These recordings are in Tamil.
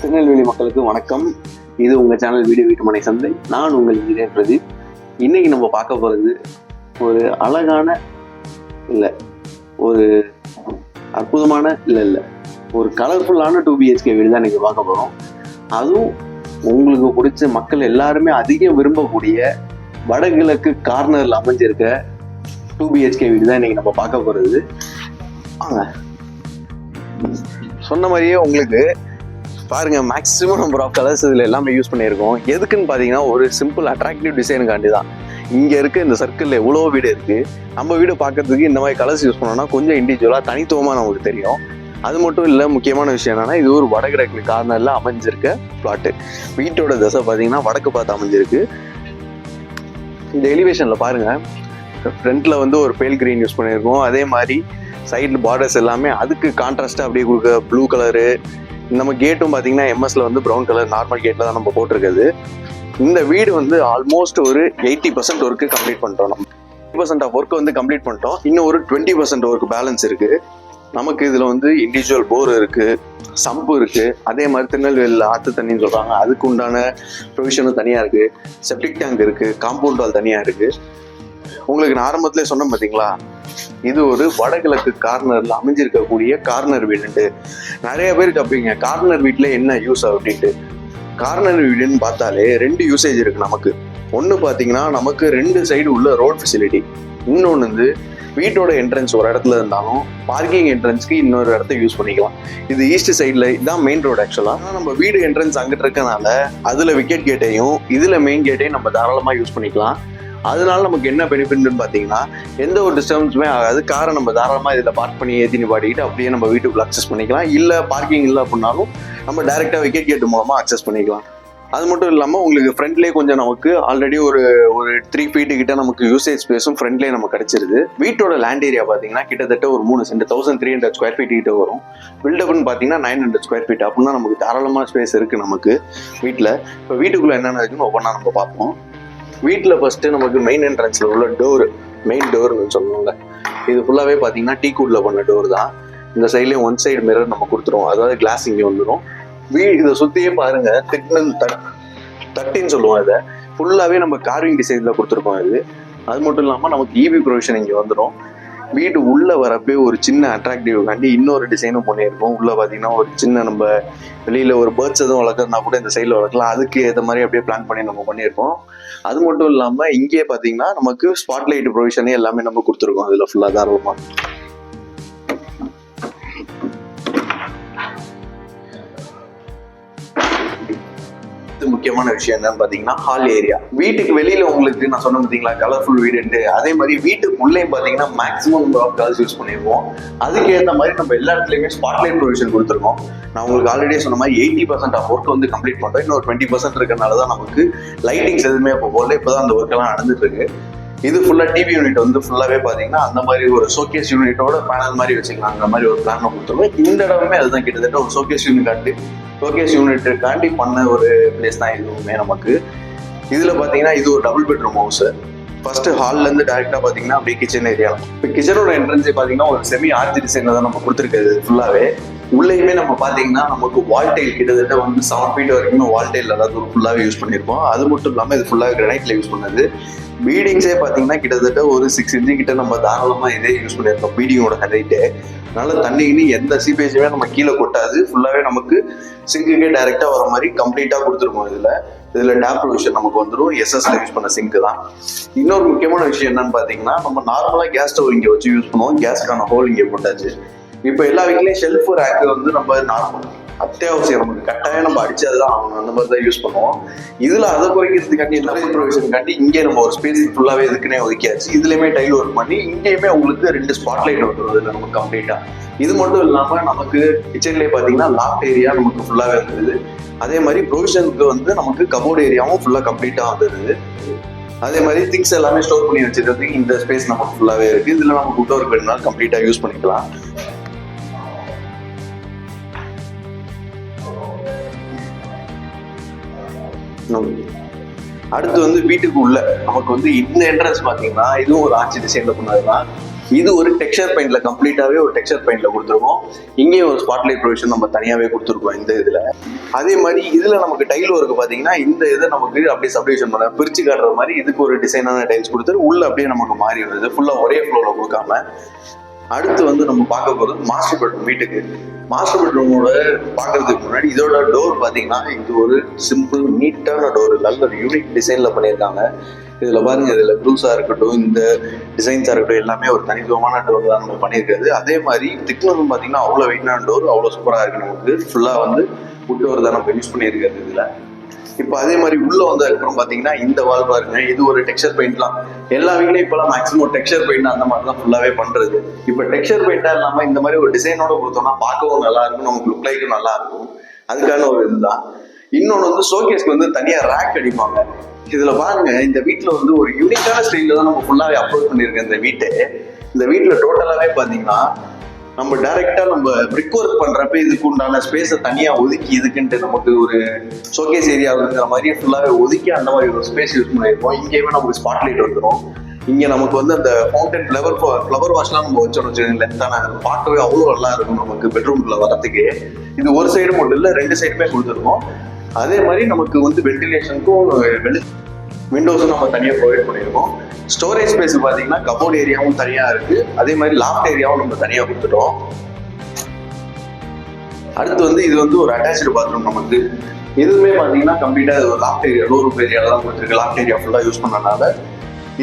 திருநெல்வேலி மக்களுக்கு வணக்கம். இது உங்கள் சேனல் வீடியோ வீட்டுமனை சந்தை. நான் உங்கள் இன்ஜினியர் பிரதீப். இன்னைக்கு நம்ம பார்க்க போகிறது ஒரு அழகான இல்லை ஒரு அற்புதமான இல்லை இல்லை ஒரு கலர்ஃபுல்லான டூ பிஹெச்கே வீடு தான் இன்றைக்கி பார்க்க போகிறோம் அதுவும் உங்களுக்கு பிடிச்ச மக்கள் எல்லாருமே அதிகம் விரும்பக்கூடிய வடகிழக்கு கார்னரில் அமைஞ்சிருக்க டூ பிஹெச்கே வீடு தான் இன்னைக்கு நம்ம பார்க்க போகிறது சொன்ன மாதிரியே உங்களுக்கு பாருங்க மேக்ஸிமம் நம்பர் ஆஃப் கலர்ஸ் இதில் எல்லாமே யூஸ் பண்ணியிருக்கோம். எதுக்குன்னு பார்த்தீங்கன்னா ஒரு சிம்பிள் அட்ராக்டிவ் டிசைனுக்காண்டி தான். இங்கே இருக்க இந்த சர்க்கிளில் எவ்வளோ வீடு இருக்குது நம்ம வீடு பார்க்கறதுக்கு இந்த மாதிரி கலர்ஸ் யூஸ் பண்ணோம்னா கொஞ்சம் இண்டிவிஜுவலாக தனித்துவமாக நமக்கு தெரியும். அது மட்டும் இல்லை முக்கியமான விஷயம் என்னன்னா இது ஒரு வடகிழக்கு கார்னரில் அமைஞ்சிருக்க பிளாட்டு வீட்டோட தசை பார்த்தீங்கன்னா வடக்கு பார்த்து அமைஞ்சிருக்கு. இந்த எலிவேஷனில் பாருங்கள் ஃப்ரண்ட்டில் வந்து ஒரு பேல் கிரீன் யூஸ் பண்ணியிருக்கோம். அதே மாதிரி சைடில் பார்டர்ஸ் எல்லாமே அதுக்கு கான்ட்ராஸ்ட்டாக அப்படியே கொடுக்க ப்ளூ கலரு நம்ம கேட்டும் பார்த்தீங்கன்னா எம்எஸ்ல வந்து ப்ரௌன் கலர் நார்மல் கேட்டில் தான் நம்ம போட்டிருக்குது. இந்த வீடு வந்து ஆல்மோஸ்ட் ஒரு எயிட்டி பர்சன்ட் ஒர்க்கு கம்ப்ளீட் பண்ணிட்டோம் நம்ம. பர்சன்ட் ஆஃப் ஒர்க் வந்து கம்ப்ளீட் பண்ணிட்டோம். இன்னும் ஒரு டுவெண்ட்டி பர்சன்ட் ஒர்க் பேலன்ஸ் இருக்கு. நமக்கு இதுல வந்து இண்டிவிஜுவல் போர் இருக்கு சம்பு இருக்கு. அதே மாதிரி திருநெல்வேலியில் ஆற்று தண்ணின்னு சொல்றாங்க. அதுக்கு உண்டான ப்ரொவிஷனும் தனியா இருக்கு. செப்டிக் டேங்க் இருக்கு. காம்பவுண்ட் வால் தனியா இருக்கு. உங்களுக்கு நான் ஆரம்பத்திலே சொன்னேன் பார்த்தீங்களா இது ஒரு வடகிழக்கு கார்னர்ல அமைஞ்சிருக்கக்கூடிய கார்னர் வீடு நிறைய பேர் கேட்பீங்க கார்னர் வீட்டில் என்ன யூஸ் அப்படின்ட்டு. கார்னர் வீடுன்னு பார்த்தாலே ரெண்டு யூசேஜ் இருக்கு நமக்கு. ஒன்று பார்த்தீங்கன்னா நமக்கு ரெண்டு சைடு உள்ள ரோட் ஃபெசிலிட்டி இன்னொன்று வந்து வீட்டோட என்ட்ரன்ஸ் ஒரு இடத்துல இருந்தாலும் பார்க்கிங் என்ட்ரன்ஸ்க்கு இன்னொரு இடத்த யூஸ் பண்ணிக்கலாம். இது ஈஸ்ட் சைடில் இதுதான் மெயின் ரோடு ஆக்சுவலாக நம்ம வீடு என்ட்ரன்ஸ் அங்கிட்டு இருக்கனால அதில் விக்கெட் கேட்டையும் இதில் மெயின் கேட்டையும் நம்ம தாராளமாக யூஸ் பண்ணிக்கலாம். அதனால நமக்கு என்ன பெனிஃபிட்னு பார்த்தீங்கன்னா எந்த ஒரு டிஸ்டர்பன்ஸுமே ஆகாது. காரை நம்ம தாராளமாக இதில் பார்க் பண்ணி ஏற்றி நிப்பாட்டிக்கிட்டு அப்படியே நம்ம வீட்டுக்குள்ள அக்சஸ் பண்ணிக்கலாம். இல்லை பார்க்கிங் இல்லை அப்படின்னாலும் நம்ம டைரெக்டாக விக்கெட் கேட் மூலமாக அக்சஸ் பண்ணிக்கலாம். அது மட்டும் இல்லாமல் உங்களுக்கு ஃப்ரண்ட்லேயே கொஞ்சம் நமக்கு ஆல்ரெடி ஒரு ஒரு த்ரீ ஃபீட்டு கிட்ட நமக்கு யூசேஜ் ஸ்பேஸும் ஃப்ரண்ட்லேயே நமக்கு கிடைச்சிருது. வீட்டோட லேண்ட் ஏரியா பார்த்தீங்கன்னா கிட்டத்தட்ட ஒரு மூணு cent thousand three hundred square feet கிட்ட வரும். பில்டப்னு பார்த்தீங்கன்னா நைன் ஹண்ட்ரட் ஸ்கொயர் ஃபீட் அப்படின்னா நமக்கு தாராளமாக ஸ்பேஸ் இருக்குது நமக்கு வீட்டில். இப்போ வீட்டுக்குள்ளே என்னென்ன இருக்குன்னு ஒவ்வொன்றா நம்ம பார்ப்போம். வீட்டில் ஃபஸ்ட்டு நமக்கு மெயின் என்ட்ரன்ஸில் உள்ள டோர் மெயின் டோர்னு சொல்லணும்ல இது ஃபுல்லாகவே பார்த்தீங்கன்னா டீ கூட்டில் பண்ண டோர் தான். இந்த சைட்லேயும் ஒன் சைடு மிரர் நம்ம கொடுத்துருவோம். அதாவது கிளாஸ் இங்கே வந்துடும் வீ இதை சுற்றியே பாருங்க திட்னல் தட் தட்டின்னு சொல்லுவோம் இதை. ஃபுல்லாகவே நம்ம கார்விங் டிசைனில் கொடுத்துருக்கோம் இது. அது மட்டும் இல்லாமல் நமக்கு இபி ப்ரொவிஷன் இங்கே வந்துடும் வீடு உள்ளே வரப்பே ஒரு சின்ன அட்ராக்டிவ் காண்டி இன்னொரு டிசைனும் பண்ணியிருக்கோம். உள்ளே பார்த்தீங்கன்னா ஒரு சின்ன நம்ம வெளியில் ஒரு பேர்ட்ஸ் எதுவும் வளர்க்குறதுனா கூட இந்த சைடில் வளர்க்கலாம். அதுக்கு ஏற்ற மாதிரி அப்படியே பிளான் பண்ணி நம்ம பண்ணியிருக்கோம். அது மட்டும் இல்லாமல் இங்கே பார்த்தீங்கன்னா நமக்கு ஸ்பாட்லைட் ப்ரொவிஷனே எல்லாமே நம்ம கொடுத்துருக்கோம். அதில் ஃபுல்லாக தாராளமாக அடுத்து முக்கியமான விஷயம் என்னன்னு பாத்தீங்கன்னா ஹால் ஏரியா வீட்டுக்கு வெளியில உங்களுக்கு நான் சொன்ன பாத்தீங்களா கலர்ஃபுல் வீடுன்ட்டு அதே மாதிரி வீட்டுக்கு உள்ளேயும் பாத்தீங்கன்னா மேக்ஸிமம் கலர்ஸ் யூஸ் பண்ணிருக்கோம். அதுக்கு ஏற்ற மாதிரி நம்ம எல்லா இடத்துலயுமே ஸ்பாட்லைட் ப்ரொவிஷன் கொடுத்துருக்கோம். நான் உங்களுக்கு ஆல்ரெடி சொன்ன மாதிரி எயிட்டி பர்சன்ட் ஆஃப் ஒர்க் வந்து கம்ப்ளீட் பண்ணுறோம் இன்னொரு டுவெண்ட்டி பர்சன்ட் இருக்கனால தான் நமக்கு லைட்டிங்ஸ் எதுவுமே இப்போ போல இப்போதான் அந்த ஒர்க் எல்லாம் நடந்துட்டு இருக்கு. இது ஃபுல்லா டிவி யூனிட் வந்து ஃபுல்லாவே பாத்தீங்கன்னா அந்த மாதிரி ஒரு ஷோகேஸ் யூனிட்டோட பேனல் மாதிரி வச்சுக்கலாம் அந்த மாதிரி ஒரு பிளான் கொடுத்துருவோம் இந்த இடமே அதுதான் கிட்டத்தட்ட ஒரு ஷோகேஸ் யூனிட் ஆட்டு ஷோகேஸ் யூனிட்டுக்காண்டி பண்ண ஒரு பிளேஸ் தான் இதுவுமே நமக்கு. இதில் பார்த்தீங்கன்னா இது ஒரு டபுள் பெட்ரூம் ஹவுஸு ஃபர்ஸ்ட் ஹால்லேருந்து டேரெக்டாக பார்த்தீங்கன்னா அப்படியே கிச்சன் ஏரியா இப்போ கிச்சனோட என்ட்ரன்ஸே பார்த்தீங்கன்னா ஒரு செமி ஆர்ச்சி டிசைனில் தான் நம்ம கொடுத்துருக்கிறது ஃபுல்லாகவே உள்ளேயுமே நம்ம பார்த்தீங்கன்னா நமக்கு வால்டைல் கிட்டத்தட்ட வந்து செவன் ஃபீட் வரைக்கும் வால்டைல் அதாவது ஃபுல்லாவே யூஸ் பண்ணியிருப்போம் அது மட்டும் இல்லாமல் இது ஃபுல்லாக கிரனைட்ல யூஸ் பண்ணது. பீடிங்ஸே பார்த்தீங்கன்னா கிட்டத்தட்ட ஒரு சிக்ஸ் இன்ச்சு கிட்ட நம்ம தாராளமாக இதே யூஸ் பண்ணியிருக்கோம் பீடிங்கோட ஹைட்டு அதனால தண்ணின்னு எந்த சீப்பேஜுமே நம்ம கீழே கொட்டாது. ஃபுல்லாகவே நமக்கு சிங்குக்கே டைரெக்டாக வர மாதிரி கம்ப்ளீட்டாக கொடுத்துருக்கோம் இதில். இதில் டேப் ப்ரொவிஷன் நமக்கு வந்துடும் எஸ்எஸ்ல யூஸ் பண்ண சிங்க் தான். இன்னொரு முக்கியமான விஷயம் என்னன்னு பார்த்தீங்கன்னா நம்ம நார்மலாக கேஸ் ஸ்டவ் இங்கே வச்சு யூஸ் பண்ணுவோம். கேஸ்க்கான ஹோல் இங்கே போட்டாச்சு. இப்போ எல்லா வீட்லேயும் ஷெல்ஃப் ரேக்கு வந்து நம்ம நார்மல் அத்தியாவசியம் நமக்கு கட்டாயம் நம்ம அடிச்சதுதான் ஆகணும். அந்த மாதிரி தான் யூஸ் பண்ணுவோம். இதுல அதை குறைக்கிறதுக்காண்டி ஸ்டோரேஜ் ப்ரொவிஷன் காண்டி இங்கே நம்ம ஒரு ஸ்பேஸ் ஃபுல்லாவே இதுக்குன்னே ஒதுக்கியாச்சு. இதுலயுமே டைல் ஒர்க் பண்ணி இங்கேயுமே உங்களுக்கு ரெண்டு ஸ்பாட் லைட் வந்துடும் இல்லை நமக்கு கம்ப்ளீட்டா இது மட்டும் இல்லாம நமக்கு கிச்சன்லேயே பாத்தீங்கன்னா லாஃப்ட் ஏரியா நமக்கு ஃபுல்லாவே வந்துருது அதே மாதிரி ப்ரொவிஷனுக்கு வந்து நமக்கு கபோர்ட் ஏரியாவும் ஃபுல்லா கம்ப்ளீட்டா வந்துருது அதே மாதிரி திங்ஸ் எல்லாமே ஸ்டோர் பண்ணி வச்சிருக்கிறதுக்கு இந்த ஸ்பேஸ் நமக்கு ஃபுல்லாவே இருக்கு. இதுல நம்ம குட் ஒர்க் வேணும்னா கம்ப்ளீட்டா யூஸ் பண்ணிக்கலாம். அடுத்து வந்து வீட்டுக்கு உள்ள நமக்கு வந்து இந்த என்ட்ரன்ஸ் பாத்தீங்கன்னா இதுவும் ஒரு ஆட்சி டிசைன்ல பண்ணதுதான் இது ஒரு டெக்ஸ்டர் பெயிண்ட்ல கம்ப்ளீட்டாவே ஒரு டெக்ஸ்டர் பெயிண்ட்ல கொடுத்துருக்கோம் இங்கேயும் ஒரு ஸ்பாட்லைட் ப்ரொவிஷன் நம்ம தனியாவே கொடுத்துருக்கோம் இந்த இதுல. அதே மாதிரி இதுல நமக்கு டைல் ஒர்க் பாத்தீங்கன்னா இந்த இதை நமக்கு அப்படியே சப்டிவிஷன் பண்ண பிரிச்சு காட்டுற மாதிரி இதுக்கு ஒரு டிசைனான டைல்ஸ் கொடுத்துரு உள்ள அப்படியே நமக்கு மாறி வருது. ஃபுல்லா ஒரே ஃப்ளோல கொடுக்காம. அடுத்து வந்து நம்ம பார்க்க போகிறது மாஸ்டர் பெட்ரூம் வீட்டுக்கு. மாஸ்டர் பெட்ரூமோட பார்க்கறதுக்கு முன்னாடி இதோட டோர் பார்த்தீங்கன்னா இது ஒரு சிம்பிள் நீட்டான டோர் நல்ல ஒரு யூனிக் டிசைனில் பண்ணியிருக்காங்க. இதில் பாருங்க இதில் ப்ரூஸாக இருக்கட்டும் இந்த டிசைன்ஸாக இருக்கட்டும் எல்லாமே ஒரு தனித்துவமான டோர் தான் நம்ம பண்ணியிருக்கிறது. அதே மாதிரி திக்னரும் பார்த்தீங்கன்னா அவ்வளோ வெயிட்டான டோர் அவ்வளோ சூப்பராக இருக்கு நமக்கு. ஃபுல்லாக வந்து wood டோர் தான் நம்ம யூஸ் பண்ணியிருக்கிறது இதில். இப்போ அதே மாதிரி உள்ள வந்ததுக்கப்புறம் பார்த்தீங்கன்னா இந்த வால் பாருங்க இது ஒரு டெக்ஸ்டர் பெயிண்ட்லாம் எல்லா வீட்லையும் இப்போலாம் மேக்ஸிமம் டெக்ஸ்டர் பெயிண்ட் அந்த மாதிரி தான் ஃபுல்லாகவே பண்ணுறது இப்போ டெக்ஸ்டர் பெயிண்ட்டாக இல்லாமல் இந்த மாதிரி ஒரு டிசைனோட கொடுத்தோம்னா பார்க்கவும் நல்லா இருக்கும் நமக்கு லுக் லைக்கும் நல்லா இருக்கும். அதுக்கான ஒரு இதுதான். இன்னொன்று வந்து ஷோகேஸ்க்கு வந்து தனியாக ரேக் அடிப்பாங்க. இதில் பாருங்க இந்த வீட்டில் வந்து ஒரு யூனிக்கான ஸ்டைலில் தான் நம்ம ஃபுல்லாகவே அப்ரோச் பண்ணியிருக்கேன் இந்த வீட்டை. இந்த வீட்டில் டோட்டலாகவே பார்த்தீங்கன்னா நம்ம டைரக்டா நம்ம பிரிக் ஒர்க் பண்றப்ப இதுக்கு உண்டான ஸ்பேஸை தனியா ஒதுக்கி இதுக்குன்ட்டு நமக்கு ஒரு ஷோகேஸ் இருக்கிற மாதிரி ஃபுல்லாவே ஒதுக்கி அந்த மாதிரி ஒரு ஸ்பேஸ் யூஸ் பண்ணியிருக்கோம். இங்கேயுமே நமக்கு ஸ்பாட் லைட் வந்துடும் இங்க நமக்கு வந்து அந்த ஃபவுண்டன் ஃப்ளவர் ஃப்ளவர் வாஷ்லாம் நம்ம வச்சோம்னு வச்சுக்கோங்க லென்த்தான பார்க்கவே அவ்வளோ நல்லா இருக்கும் நமக்கு பெட்ரூம்குள்ள வரத்துக்கு இது ஒரு சைடு மட்டும் இல்லை ரெண்டு சைடுமே கொடுத்துருக்கோம். அதே மாதிரி நமக்கு வந்து வெண்டிலேஷனுக்கும் வெளி விண்டோஸும் நம்ம தனியாக ப்ரொவைட் பண்ணியிருக்கோம் ஸ்டோரேஜ் ஸ்பேஸ் பார்த்தீங்கன்னா கபோர்ட் ஏரியாவும் தனியாக இருக்குது அதே மாதிரி லாஃப்ட் ஏரியாவும் நம்ம தனியாக கொடுத்துட்டோம். அடுத்து வந்து இது வந்து ஒரு அட்டாச்சு பாத்ரூம் நமக்கு. இதுவுமே பார்த்தீங்கன்னா கம்ப்ளீட்டாக ஒரு லாஃப்ட் ஏரியா லோ ரூப் ஏரியாவில் தான் கொடுத்துருக்கு. லாஃப்ட் ஏரியா ஃபுல்லாக யூஸ் பண்ணனால.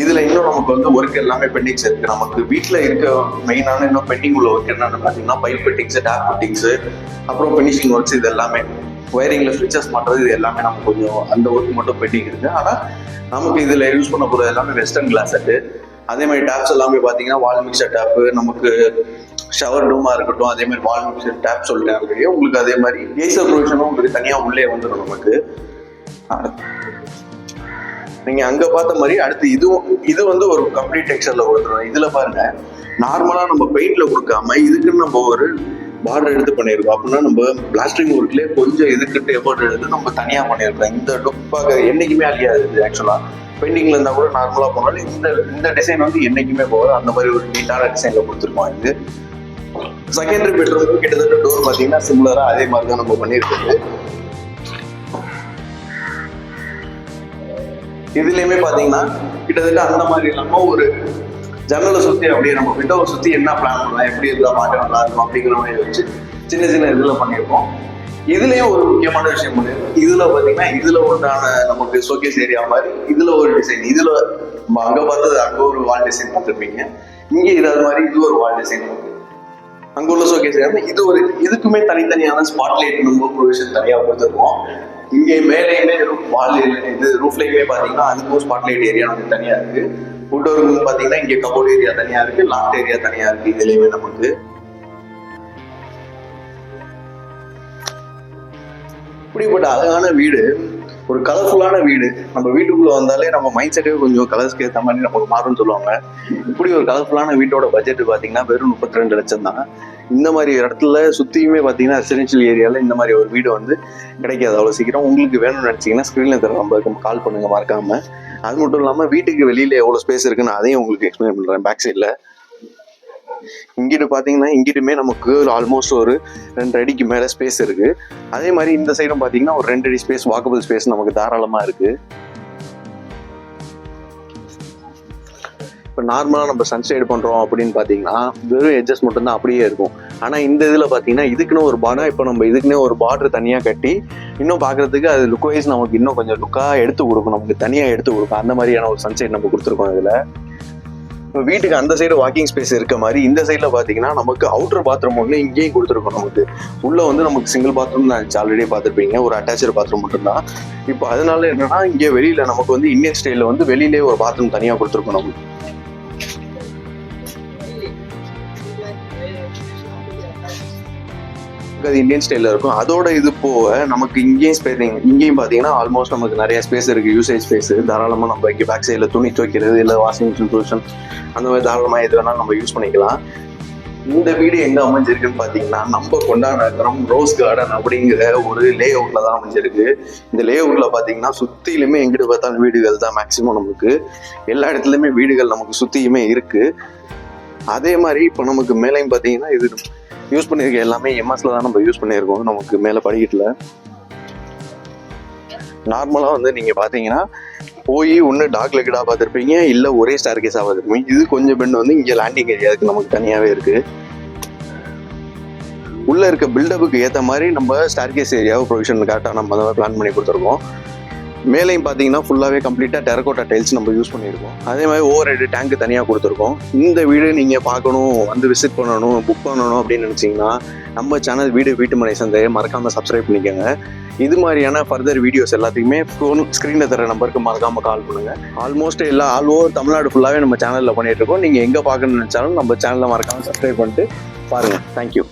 இதில் இன்னும் நமக்கு வந்து ஒர்க் எல்லாமே பெண்டிங்ஸ் இருக்குது நமக்கு வீட்டில் இருக்க மெயினான இன்னும் பெண்டிங் உள்ள ஒர்க் என்னென்னு பார்த்தீங்கன்னா பைப் பெட்டிங்ஸு டேப் பெட்டிங்ஸு அப்புறம் ஃபினிஷிங் ஒர்க்ஸ் இது எல்லாமே. ஒயரிங்கில் ஸ்விட்சஸ் மாட்டுறது இது எல்லாமே நம்ம கொஞ்சம் அந்த ஒர்க் மட்டும் பெண்டிங் இருக்குது ஆனால் நமக்கு இதில் யூஸ் பண்ண போகிறது எல்லாமே வெஸ்டர்ன் கிளாஸ் செட்டு அதே மாதிரி டேப்ஸ் எல்லாமே பார்த்தீங்கன்னா வால் மிக்சர் டேப்பு நமக்கு ஷவர் டூமாக இருக்கட்டும் அதே மாதிரி வால் மிக்சர் டேப் சொல்லிட்டேன் அப்படியே உங்களுக்கு அதே மாதிரி ஏசர் ப்ரொவிஷனும் உங்களுக்கு தனியாக உள்ளே வந்துடும் நமக்கு. நீங்கள் அங்கே பார்த்த மாதிரி அடுத்து இதுவும் இது வந்து ஒரு கம்ப்ளீட் டெக்ஸ்டரில் கொடுத்துருவோம் இதில் பாருங்கள் நார்மலாக நம்ம பெயிண்டில் கொடுக்காம இதுக்குன்னு நம்ம ஒரு பார்டர் எடுத்து பண்ணியிருக்கோம் அப்படின்னா நம்ம பிளாஸ்டிங் ஒர்க்லயே கொஞ்சம் இதுக்கிட்ட எஃபர்ட் எடுத்து நம்ம தனியா பண்ணியிருக்கோம் இந்த லுக் பார்க்க என்னைக்குமே அழியாது இது ஆக்சுவலா பெயிண்டிங்ல இருந்தா கூட நார்மலா போனாலும் இந்த இந்த டிசைன் வந்து என்னைக்குமே போகாது. அந்த மாதிரி ஒரு நீட்டான டிசைன்ல கொடுத்துருக்கோம் இது. செகண்டரி பெட்ரூம் கிட்டத்தட்ட டோர் பார்த்தீங்கன்னா சிமிலரா அதே மாதிரி தான் நம்ம பண்ணியிருக்கோம் இதுலயுமே பாத்தீங்கன்னா கிட்டத்தட்ட அந்த மாதிரி இல்லாம ஒரு ஜன்னலை சுற்றி அப்படியே நம்ம விண்டோவை சுற்றி என்ன பிளான் பண்ணலாம்? எப்படி இருந்தால் பார்க்க நல்லா இருக்கும் அப்படிங்கிற மாதிரி வச்சு சின்ன சின்ன இதில் பண்ணியிருக்கோம் இதுலேயும் ஒரு முக்கியமான விஷயம் பண்ணிருக்கோம் இதில் பார்த்தீங்கன்னா இதில் உண்டான நமக்கு ஷோகேஸ் ஏரியா மாதிரி இதில் ஒரு டிசைன் இதில் நம்ம அங்கே பார்த்தது அங்கே ஒரு வால் டிசைன் பார்த்துருப்பீங்க. இங்கே இது அது மாதிரி இது ஒரு வால் டிசைன் அங்க உள்ள ஷோகேஸ் ஏரியா இது ஒரு இதுக்குமே தனித்தனியான ஸ்பாட்லைட் நம்ம ப்ரொவிஷன் தனியா கொடுத்துருக்கோம் இங்கே மேலேயுமே வால் இது ரூஃப்லேயுமே பார்த்தீங்கன்னா அதுக்கும் ஸ்பாட்லைட் ஏரியா நமக்கு தனியா இருக்கு. உட்டோருக்கு பார்த்தீங்கன்னா இங்கே கபோர்ட் ஏரியா தனியா இருக்கு லாஃப்ட் ஏரியா தனியா இருக்கு. இதுலயுமே நமக்கு இப்படிப்பட்ட அழகான வீடு. ஒரு கலர்ஃபுல்லான வீடு. நம்ம வீட்டுக்குள்ள வந்தாலே நம்ம மைண்ட் செட்டே கொஞ்சம் கலர்ஸ்க்கு ஏற்ற மாதிரி நமக்கு மாறும்னு சொல்லுவாங்க. இப்படி ஒரு கலர்ஃபுல்லான வீட்டோட பட்ஜெட் பார்த்தீங்கன்னா வெறும் முப்பத்தி ரெண்டு லட்சம் தான். இந்த மாதிரி இடத்துல சுற்றியுமே பார்த்தீங்கன்னா ரெசிடென்ஷியல் ஏரியாவில் இந்த மாதிரி ஒரு வீடு வந்து கிடைக்காது அவ்வளோ சீக்கிரம். உங்களுக்கு வேணும்னு நினச்சிங்கன்னா ஸ்க்ரீனில் தர நம்பருக்கு கால் பண்ணுங்க மறக்காம. அது மட்டும் இல்லாமல் வீட்டுக்கு வெளியில் எவ்வளோ ஸ்பேஸ் இருக்குன்னு அதையும் உங்களுக்கு எக்ஸ்பிளைன் பண்ணுறேன் பேக் சைடில் இங்கிட்டு பார்த்தீங்கன்னா இங்கிட்டுமே நமக்கு ஆல்மோஸ்ட் ஒரு ரெண்டு அடிக்கு மேலே ஸ்பேஸ் இருக்கு. அதே மாதிரி இந்த சைடும் பார்த்தீங்கன்னா ஒரு ரெண்டு அடி ஸ்பேஸ் வாக்கபிள் ஸ்பேஸ் நமக்கு தாராளமாக இருக்கு. இப்போ நார்மலாக நம்ம சன்சைடு பண்ணுறோம் அப்படின்னு பார்த்தீங்கன்னா வெறும் எட்ஜஸ் மட்டும்தான் அப்படியே இருக்கும். ஆனால் இந்த இதில் பார்த்தீங்கன்னா இதுக்குன்னு ஒரு பார்டர் இப்போ நம்ம இதுக்குன்னே ஒரு பார்டர் தனியாக கட்டி இன்னும் பார்க்குறதுக்கு அது லுக் வைஸ் நமக்கு இன்னும் கொஞ்சம் லுக்காக எடுத்து கொடுக்கும். நமக்கு தனியாக எடுத்து கொடுக்கும். அந்த மாதிரியான ஒரு சன்சைட் நம்ம கொடுத்துருக்கோம் இதில். வீட்டுக்கு அந்த சைடு வாக்கிங் ஸ்பேஸ் இருக்க மாதிரி இந்த சைடில் பார்த்தீங்கன்னா நமக்கு அவுட்டர் பாத்ரூம் ஒன்று இங்கேயும் கொடுத்துருக்கோம் நமக்கு. உள்ள வந்து நமக்கு சிங்கிள் பாத்ரூம் நான் ஆல்ரெடி பார்த்துருப்பீங்க ஒரு அட்டாச்சர் பாத்ரூம் மட்டும்தான் இப்போ அதனால என்னன்னா இங்கே வெளியில நமக்கு வந்து இந்தியன் ஸ்டைலில் வந்து வெளியிலே ஒரு பாத்ரூம் தனியாக கொடுத்துருக்கோம் நமக்கு. அது இந்தியன் ஸ்டைலில் இருக்கும். அதோட இது போக நமக்கு இங்கேயும் ஸ்பேஸ் இங்கேயும் பார்த்தீங்கன்னா ஆல்மோஸ்ட் நமக்கு நிறைய ஸ்பேஸ் இருக்குது யூசேஜ் ஸ்பேஸ் தாராளமாக நம்ம இங்கே பேக் சைடில் துணி துவைக்கிறது இல்லை வாஷிங் மிஷின் பொசிஷன் அந்த மாதிரி தாராளமாக எது வேணாலும் நம்ம யூஸ் பண்ணிக்கலாம். இந்த வீடு எங்க அமைஞ்சிருக்குன்னு பாத்தீங்கன்னா நம்ம கொண்டா நகரம் ரோஸ் கார்டன் அப்படிங்கிற ஒரு லே அவுட்ல தான் அமைஞ்சிருக்கு. இந்த லே அவுட்ல பாத்தீங்கன்னா சுத்திலுமே எங்கிட்டு பார்த்தாலும் வீடுகள் தான் மேக்சிமம் நமக்கு. எல்லா இடத்துலயுமே வீடுகள் நமக்கு சுத்தியுமே இருக்கு. அதே மாதிரி இப்போ நமக்கு மேலையும் பார்த்தீங்கன்னா இது யூஸ் பண்ணியிருக்க எல்லாமே எம்எஸ்ல தான் நம்ம யூஸ் பண்ணியிருக்கோம் நமக்கு மேலே படிக்கட்டில். நார்மலாக வந்து நீங்கள் பார்த்தீங்கன்னா போய் ஒன்று டாக் லெக்கடாக பார்த்துருப்பீங்க இல்லை ஒரே ஸ்டார் கேஸாக பார்த்துருப்பீங்க. இது கொஞ்சம் பெண் வந்து இங்கே லேண்டிங் ஏரியாவுக்கு நமக்கு தனியாகவே இருக்குது உள்ளே இருக்க பில்டப்புக்கு ஏற்ற மாதிரி நம்ம ஸ்டார் கேஸ் ஏரியாவை ப்ரொவிஷன் கரெக்டாக நம்ம அதை பிளான் பண்ணி கொடுத்துருக்கோம். மேலேயும் பார்த்தீங்கன்னா ஃபுல்லாகவே கம்ப்ளீட்டாக டெரகோட்டா டைல்ஸ் நம்ம யூஸ் பண்ணியிருக்கோம். அதே மாதிரி ஓவர் ஹெட் டேங்க் தனியாக கொடுத்துருக்கோம். இந்த வீடு நீங்கள் பார்க்கணும் வந்து விசிட் பண்ணணும் புக் பண்ணணும் அப்படின்னு நினச்சிங்கன்னா நம்ம சேனல் வீடு வீட்டு மனை சந்தையை மறக்காமல் சப்ஸ்கிரைப் பண்ணிக்கோங்க. இது மாதிரியான ஃபர்தர் வீடியோஸ் எல்லாத்துக்குமே ஃபோன் ஸ்க்ரீனில் தர நம்பருக்கு மறக்காமல் கால் பண்ணுங்கள் ஆல்மோஸ்ட் எல்லா ஆல் ஓவர் தமிழ்நாடு ஃபுல்லாகவே நம்ம சேனலில் பண்ணிகிட்ருக்கோம் இருக்கோம். நீங்கள் எங்கே பார்க்கணும்னு நினச்சாலும் நம்ம சேனலை மறக்காமல் சப்ஸ்கிரைப் பண்ணிட்டு பாருங்கள் தேங்க்யூ